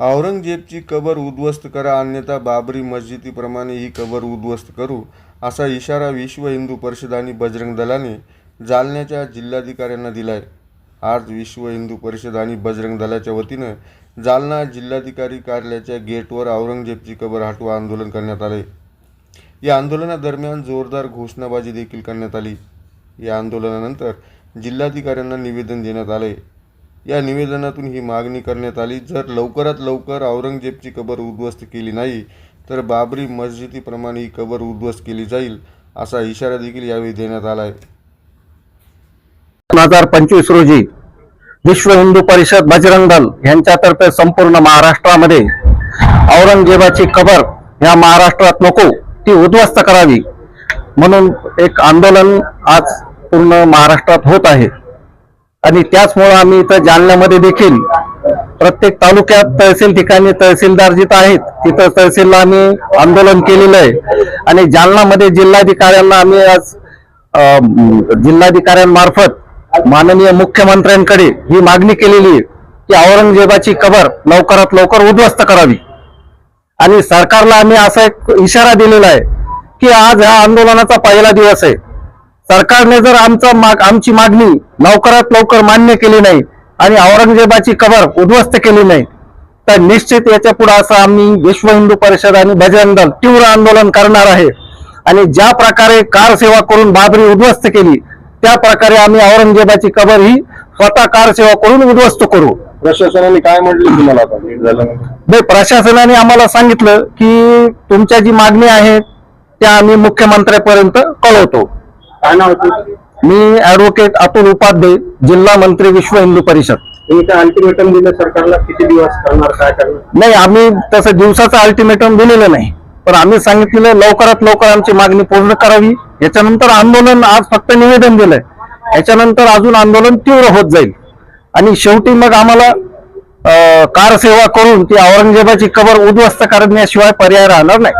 औरंगजेबची कबर उद्ध्वस्त करा अन्यथा बाबरी मस्जिदीप्रमाणे ही कबर उद्ध्वस्त करू असा इशारा विश्व हिंदू परिषद आणि बजरंग दलाने जालन्याच्या जिल्हाधिकाऱ्यांना दिलाय. आज विश्व हिंदू परिषद आणि बजरंग दलाच्या वतीनं जालना जिल्हाधिकारी कार्यालयाच्या गेटवर औरंगजेबची कबर हटवा आंदोलन करण्यात आले या आंदोलनादरम्यान जोरदार घोषणाबाजी देखील करण्यात आली. या आंदोलनानंतर जिल्हाधिकाऱ्यांना निवेदन देण्यात आले या निवेदनातून ही मागणी करण्यात आली. जर लवकरात लवकर औरंगजेबची कबर उद्ध्वस्त केली नाही तर बाबरी मस्जिदीप्रमाणे ही कबर उद्ध्वस्त केली जाईल असा इशारा देखील यावेळी देण्यात आला आहे दोन हजार पंचवीस रोजी विश्व हिंदू परिषद बजरंग दल यांच्यातर्फे संपूर्ण महाराष्ट्रामध्ये औरंगजेबाची कबर या महाराष्ट्रात नको ती उद्ध्वस्त करावी म्हणून एक आंदोलन आज पूर्ण महाराष्ट्रात होत आहे. आणि त्याचमुळं आम्ही इथं जालन्यामध्ये देखील प्रत्येक तालुक्यात तहसील ठिकाणी तहसीलदार जिथं आहेत तिथं तहसीलला आम्ही आंदोलन केलेलं आहे. आणि जालनामध्ये जिल्हाधिकाऱ्यांना आम्ही आज जिल्हाधिकाऱ्यांमार्फत माननीय मुख्यमंत्र्यांकडे ही मागणी केलेली आहे की औरंगजेबाची कबर लवकरात लवकर उद्ध्वस्त करावी. आणि सरकारला आम्ही असा एक इशारा दिलेला आहे की आज ह्या आंदोलनाचा पहिला दिवस आहे. सरकारने जर आमचा माग आमची मागणी लवकरात लवकर मान्य केली नाही आणि औरंगजेबाची कबर उद्ध्वस्त केली नाही तर निश्चित याच्यापुढे असं आम्ही विश्व हिंदू परिषद आणि बजरंग दल तीव्र आंदोलन करणार आहे. आणि ज्या प्रकारे कार सेवा करून बाबरी उद्ध्वस्त केली त्या प्रकारे आम्ही औरंगजेबाची कबर ही स्वतः कार सेवा करून उद्ध्वस्त करू. प्रशासनाने काय म्हटलं तुम्हाला प्रशासनाने आम्हाला सांगितलं की तुमच्या जी मागणी आहे त्या आम्ही मुख्यमंत्र्यापर्यंत कळवतो. काय नाव होतं मी ऍडव्होकेट अतुल उपाध्ये जिल्हा मंत्री विश्व हिंदू परिषद. तुम्ही काय अल्टिमेटम दिलं सरकारला किती दिवस करणार काय करणार? नाही आम्ही तसं दिवसाचं अल्टिमेटम दिलेलं नाही. पण आम्ही सांगितलेलं लवकरात लवकर आमची मागणी पूर्ण करावी. याच्यानंतर आंदोलन आज फक्त निवेदन दिलंय. याच्यानंतर अजून आंदोलन तीव्र होत जाईल. आणि शेवटी मग आम्हाला अं, कार सेवा करून ती औरंगजेबाची कबर उद्ध्वस्त करण्याशिवाय पर्याय राहणार नाही.